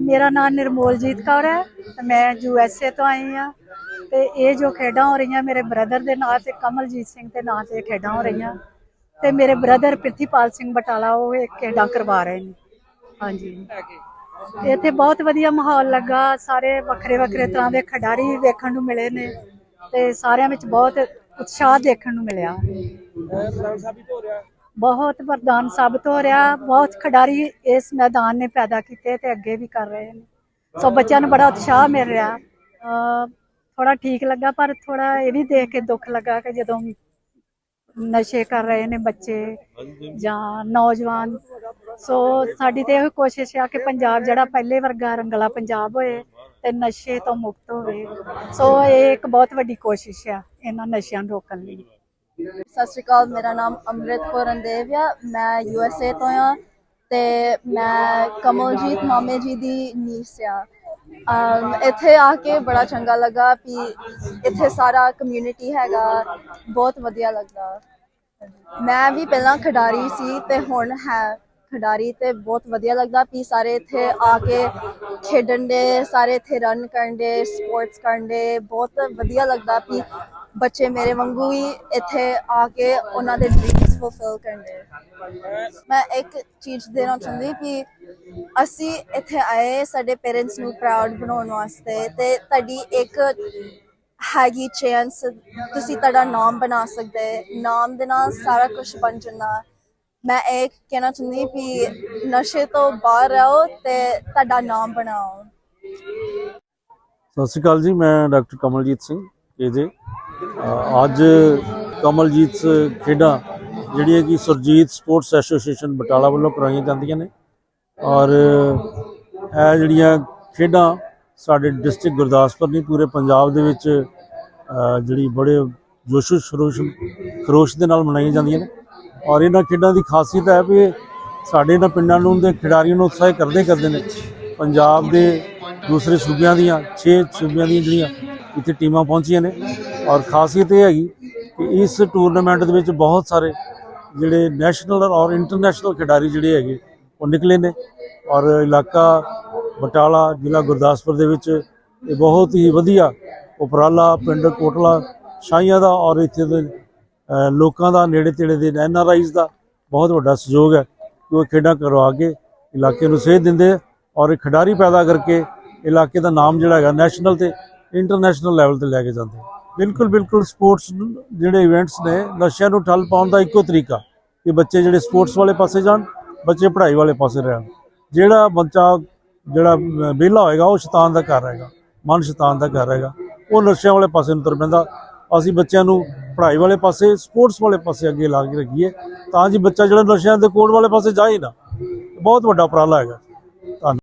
ਮੇਰਾ ਨਾਮ ਨਿਰਮੋਲਜੀਤ ਕੌਰ ਹੈ। ਮੈਂ ਯੂ ਐਸ ਏ ਤੋਂ ਆਈ ਆ ਤੇ ਇਹ ਜੋ ਖੇਡਾਂ ਹੋ ਰਹੀਆਂ ਮੇਰੇ ਬ੍ਰਦਰ ਦੇ ਨਾਂ ਤੇ, ਕਮਲਜੀਤ ਸਿੰਘ ਦੇ ਨਾਂ ਤੇ ਖੇਡਾਂ ਹੋ ਰਹੀਆਂ। ਤੇ ਮੇਰੇ ਬ੍ਰਦਰ ਪ੍ਰਿਥੀਪਾਲ ਸਿੰਘ ਬਟਾਲਾ, ਉਹ ਇਹ ਖੇਡਾਂ ਕਰਵਾ ਰਹੇ ਨੇ। ਹਾਂਜੀ। ਇੱਥੇ ਬਹੁਤ ਵਧੀਆ ਮਾਹੌਲ ਲੱਗਾ। ਸਾਰੇ ਵੱਖਰੇ ਵੱਖਰੇ ਤਰ੍ਹਾਂ ਦੇ ਖਿਡਾਰੀ ਵੇਖਣ ਨੂੰ ਮਿਲੇ ਨੇ ਤੇ ਸਾਰਿਆਂ ਵਿੱਚ ਬਹੁਤ ਉਤਸ਼ਾਹ ਦੇਖਣ ਨੂੰ ਮਿਲਿਆ। ਬਹੁਤ ਵਰਦਾਨ ਸਾਬਤ ਹੋ ਰਿਹਾ। ਬਹੁਤ ਖਿਡਾਰੀ ਇਸ ਮੈਦਾਨ ਨੇ ਪੈਦਾ ਕੀਤੇ ਤੇ ਅੱਗੇ ਵੀ ਕਰ ਰਹੇ ਨੇ। ਸੋ ਬੱਚਿਆਂ ਨੂੰ ਬੜਾ ਉਤਸ਼ਾਹ ਮਿਲ ਰਿਹਾ। ਥੋੜਾ ਠੀਕ ਲੱਗਾ, ਪਰ ਥੋੜਾ ਇਹ ਵੀ ਦੇਖ ਕੇ ਦੁੱਖ ਲੱਗਾ ਕਿ ਜਦੋਂ ਨਸ਼ੇ ਕਰ ਰਹੇ ਨੇ ਬੱਚੇ ਜਾਂ ਨੌਜਵਾਨ। ਸੋ ਸਾਡੀ ਤੇ ਇਹ ਕੋਸ਼ਿਸ਼ ਆ ਕਿ ਪੰਜਾਬ ਜਿਹੜਾ ਪਹਿਲੇ ਵਰਗਾ ਰੰਗਲਾ ਪੰਜਾਬ ਹੋਏ ਤੇ ਨਸ਼ੇ ਤੋਂ ਮੁਕਤ ਹੋਵੇ। ਸੋ ਇਹ ਇੱਕ ਬਹੁਤ ਵੱਡੀ ਕੋਸ਼ਿਸ਼ ਆ ਇਹਨਾਂ ਨਸ਼ਿਆਂ ਨੂੰ ਰੋਕਣ ਲਈ। ਸਤਿ ਸ਼੍ਰੀ ਅਕਾਲ, ਮੇਰਾ ਨਾਮ ਅੰਮ੍ਰਿਤ ਕੌਰ ਆ। ਮੈਂ ਯੂ ਐਸ ਏ ਤੋਂ ਆ ਤੇ ਮੈਂ ਕਮਲਜੀਤ ਮਾਮੇ ਜੀ ਦੀ ਨੀਸ ਆ। ਇੱਥੇ ਆ ਕੇ ਬੜਾ ਚੰਗਾ ਲੱਗਾ ਵੀ ਇੱਥੇ ਸਾਰਾ ਕਮਿਊਨਿਟੀ ਹੈਗਾ, ਬਹੁਤ ਵਧੀਆ ਲੱਗਾ। ਮੈਂ ਵੀ ਪਹਿਲਾਂ ਖਿਡਾਰੀ ਸੀ ਤੇ ਹੁਣ ਹੈ ਖਿਡਾਰੀ ਤੇ ਬਹੁਤ ਵਧੀਆ ਲੱਗਦਾ ਵੀ ਸਾਰੇ ਇੱਥੇ ਆ ਕੇ ਖੇਡਣ ਦੇ, ਸਾਰੇ ਇੱਥੇ ਰਨ ਕਰਨ ਦੇ ਸਪੋਰਟਸ ਕਰਨ ਦੇ, ਬਹੁਤ ਵਧੀਆ ਲੱਗਦਾ ਵੀ ਬੱਚੇ ਮੇਰੇ ਵਾਂਗੂ ਹੀ ਇੱਥੇ ਆ ਕੇ ਉਹਨਾਂ ਦੇ ਡ੍ਰੀਮਸ ਫੁਲਫਿਲ ਕਰਨ ਮੈਂ ਇੱਕ ਚੀਜ਼ ਦੇਣਾ ਚਾਹੁੰਦੀ ਕਿ ਅਸੀਂ ਇੱਥੇ ਆਏ, ਸਾਡੇ ਪੇਰੈਂਟਸ ਨੂੰ ਪ੍ਰਾਊਡ ਬਣਾਉਣ ਵਾਸਤੇ ਤੇ ਤੁਹਾਡੀ ਇੱਕ ਹੈਗੀ ਚਾਂਸ ਤੁਸੀਂ ਤੁਹਾਡਾ ਨਾਮ ਬਣਾ ਸਕਦੇ, ਨਾਮ ਦੇ ਨਾਲ ਸਾਰਾ ਕੁਝ ਬਣ ਜਾਂਦਾ। ਮੈਂ ਇਹ ਕਹਿਣਾ ਚਾਹੁੰਦੀ ਵੀ ਨਸ਼ੇ ਤੋਂ ਬਾਹਰ ਰਹੋ ਤੇ ਤੁਹਾਡਾ ਨਾਮ ਬਣਾਓ। ਸਤਿ ਸ਼੍ਰੀ ਅਕਾਲ ਜੀ, ਮੈਂ ਡਾਕਟਰ ਕਮਲਜੀਤ ਸਿੰਘ ਕੇਜੇ ਅੱਜ ਕਮਲਜੀਤ ਖੇਡਾਂ ਜਿਹੜੀਆਂ ਕਿ ਸੁਰਜੀਤ ਸਪੋਰਟਸ ਐਸੋਸੀਏਸ਼ਨ ਬਟਾਲਾ ਵੱਲੋਂ ਕਰਾਈਆਂ ਜਾਂਦੀਆਂ ਨੇ। ਔਰ ਇਹ ਜਿਹੜੀਆਂ ਖੇਡਾਂ ਸਾਡੇ ਡਿਸਟ੍ਰਿਕਟ ਗੁਰਦਾਸਪੁਰ ਨਹੀਂ, ਪੂਰੇ ਪੰਜਾਬ ਦੇ ਵਿੱਚ ਜਿਹੜੀ ਬੜੇ ਜੋਸ਼ੋ ਖਰੋਸ਼ ਖਰੋਸ਼ ਦੇ ਨਾਲ ਮਨਾਈਆਂ ਜਾਂਦੀਆਂ ਨੇ। ਔਰ ਇਹਨਾਂ ਖੇਡਾਂ ਦੀ ਖਾਸੀਅਤ ਹੈ ਵੀ ਸਾਡੇ ਇਹਨਾਂ ਪਿੰਡਾਂ ਨੂੰ ਦੇ ਖਿਡਾਰੀਆਂ ਨੂੰ ਉਤਸ਼ਾਹਿਤ ਕਰਦੇ ਕਰਦੇ ਨੇ। ਪੰਜਾਬ ਦੇ ਦੂਸਰੇ ਸੂਬਿਆਂ ਦੀਆਂ 6 ਸੂਬਿਆਂ ਦੀਆਂ ਜਿਹੜੀਆਂ ਇੱਥੇ ਟੀਮਾਂ ਪਹੁੰਚੀਆਂ ਨੇ। ਔਰ ਖਾਸੀਅਤ ਇਹ ਹੈਗੀ ਕਿ ਇਸ ਟੂਰਨਾਮੈਂਟ ਦੇ ਵਿੱਚ ਬਹੁਤ ਸਾਰੇ ਜਿਹੜੇ ਨੈਸ਼ਨਲ ਔਰ ਇੰਟਰਨੈਸ਼ਨਲ ਖਿਡਾਰੀ ਜਿਹੜੇ ਹੈਗੇ, ਉਹ ਨਿਕਲੇ ਨੇ ਔਰ ਇਲਾਕਾ ਬਟਾਲਾ ਜ਼ਿਲ੍ਹਾ ਗੁਰਦਾਸਪੁਰ ਦੇ ਵਿੱਚ ਇਹ ਬਹੁਤ ਹੀ ਵਧੀਆ ਉਪਰਾਲਾ ਪਿੰਡ ਕੋਟਲਾ ਸ਼ਾਹੀਆਂ ਦਾ ਔਰ ਇੱਥੇ ਦੇ ਲੋਕਾਂ ਦਾ ਨੇੜੇ ਤੇੜੇ ਦੇ ਐਨ ਆਰ ਆਈਜ਼ ਦਾ ਬਹੁਤ ਵੱਡਾ ਸਹਿਯੋਗ ਹੈ ਕਿ ਉਹ ਖੇਡਾਂ ਕਰਵਾ ਕੇ ਇਲਾਕੇ ਨੂੰ ਸੇਧ ਦਿੰਦੇ ਆ ਔਰ ਇੱਕ ਖਿਡਾਰੀ ਪੈਦਾ ਕਰਕੇ ਇਲਾਕੇ ਦਾ ਨਾਮ ਜਿਹੜਾ ਹੈਗਾ ਨੈਸ਼ਨਲ ਤੇ ਇੰਟਰਨੈਸ਼ਨਲ ਲੈਵਲ ਤੇ ਲੈ ਕੇ ਜਾਂਦੇ ਬਿਲਕੁਲ ਬਿਲਕੁਲ ਸਪੋਰਟਸ ਜਿਹੜੇ ਇਵੈਂਟਸ ਨੇ, ਨਸ਼ਿਆਂ ਨੂੰ ਠੱਲ ਪਾਉਣ ਦਾ ਇੱਕੋ ਤਰੀਕਾ ਕਿ ਬੱਚੇ ਜਿਹੜੇ ਸਪੋਰਟਸ ਵਾਲੇ ਪਾਸੇ ਜਾਣ, ਬੱਚੇ ਪੜ੍ਹਾਈ ਵਾਲੇ ਪਾਸੇ ਰਹਿਣ। ਜਿਹੜਾ ਬੱਚਾ, ਜਿਹੜਾ ਵਿਹਲਾ ਹੋਏਗਾ, ਉਹ ਸ਼ੈਤਾਨ ਦਾ ਘਰ ਹੈਗਾ ਮਨ ਸ਼ੈਤਾਨ ਦਾ ਘਰ ਹੈਗਾ ਉਹ ਨਸ਼ਿਆਂ ਵਾਲੇ ਪਾਸੇ ਨੂੰ ਤੁਰ ਪੈਂਦਾ। ਅਸੀਂ ਬੱਚਿਆਂ ਨੂੰ ਪੜ੍ਹਾਈ ਵਾਲੇ ਪਾਸੇ ਸਪੋਰਟਸ ਵਾਲੇ ਪਾਸੇ ਅੱਗੇ ਲਾ ਕੇ ਰੱਖੀਏ, ਤਾਂ ਜੀ ਬੱਚਾ ਜਿਹੜਾ ਨਸ਼ਿਆਂ ਦੇ ਕੋਡ ਵਾਲੇ ਪਾਸੇ ਜਾਏ ਨਾ, ਬਹੁਤ ਵੱਡਾ ਉਪਰਾਲਾ ਹੈਗਾ। ਧੰਨਵਾਦ।